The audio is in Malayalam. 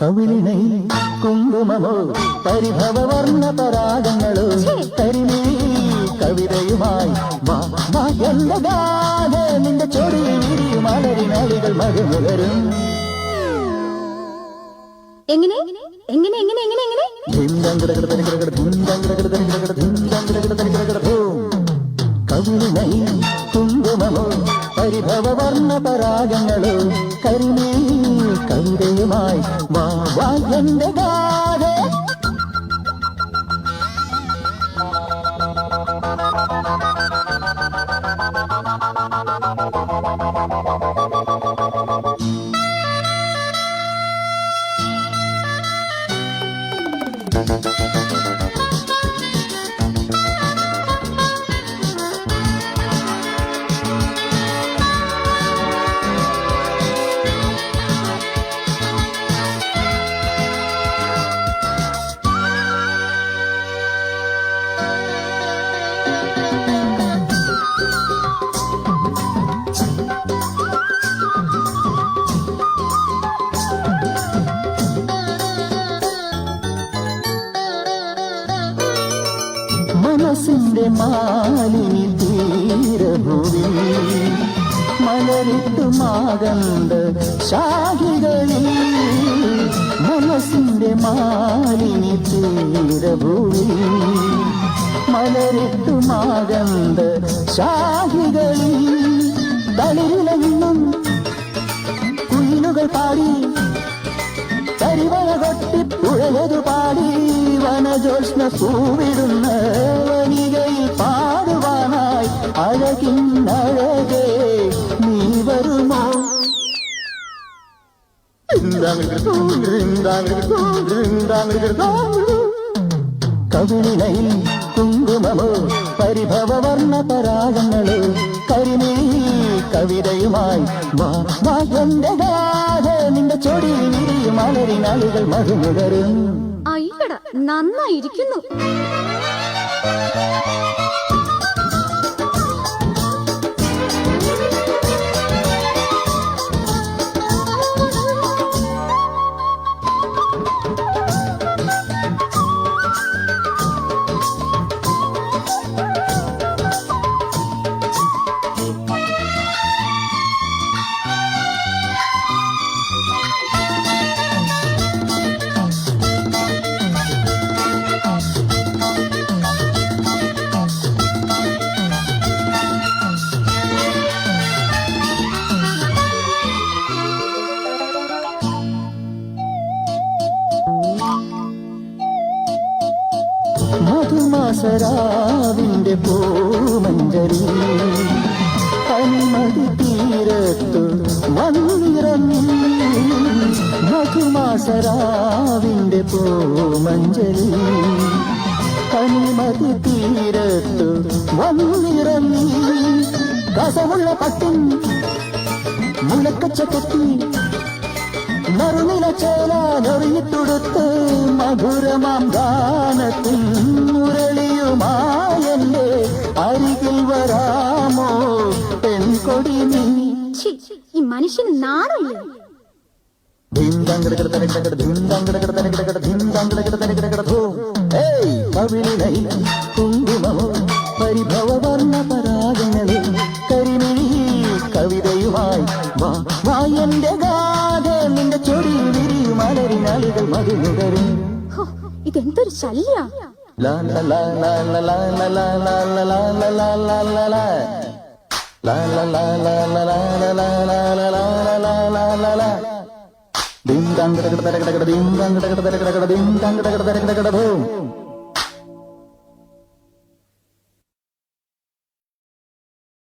കവിളിണൈ കുങ്കുമമോ പരിഭവവർണ പരാഗങ്ങളോ കരിമീ കവിതയുമായി എന്റെ ഗാഥ നിന്റെ ചൊടിയിൽ വിരിയും അലരിനാളികൾ എങ്ങനെ? എങ്ങനെ എങ്ങനെ എങ്ങനെ എങ്ങനെ? എങ്ങനെ പരിഭവവർണ പരാഗങ്ങളും കരിമീ കവിതയുമായി വാ വാ എന്റെ ഗാഥ. മനസ്സിന്റെ മാലിനി തീരഭൂമി. മലരിട്ടു മാകണ്ട ശാഖികളിൽ. മനസ്സിന്റെ മാലിനി തീരഭൂമി. മലരിട്ടു മാകണ്ട ശാഖികളിൽ. തളിരിലെന്നും കുയിലുകൾ പാടി. കരിവള കൊട്ടി പുഴയതു പാടി. വനജോഷ്ണ പൂവിടുന്ന അഴകിൻ അഴകേ നീ വരുമാ? കവിളിലയിൽ കുങ്കുമമോ പരിഭവവർണ പരാഗങ്ങളോ കരിമീ കവിതയുമായി നിന്റെ ചൊടി വിരിയും മലരിനാളുകൾ മറുമുടരും നന്നായിരിക്കുന്നു. ദസരാവിന്റെ പൂമഞ്ചരി. അനിമതി തീരത്തു വന്നിറങ്ങി മധുമാസരാവിന്റെ പൂമഞ്ചരി. അനിമതി തീരത്തു വന്നിറങ്ങി കസവുള്ള പട്ടിൻ മുളക്കച്ച കൊത്തി മറുനില ചേരാൻ എറിയിത്തൊടുത്ത് മധുരമാം ഗാനത്തിൽ മനുഷ്യന് നാണമില്ല കുങ്കുമമോ പരാഗങ്ങളെ കരിമിഴി കവിതയുമായി വാ വാ എന്റെ ഗാഥ നിന്റെ ചൊടി വിരിയും അലരിനാളുകൾ മധുമുകരും ഹോ, ഇതെന്തൊരു ശല്യ ലാ ലാ ലാ ലാ ലാ ലാ ലാ ലാ ലാ ലാ ലാ la ഡിം ഡാം കിടക്കിട കിടക്കിട ഡിം ഡാം കിടക്കിട കിടക്കിട ഡിം ഡാം കിടക്കിട കിടക്കിട ധൂം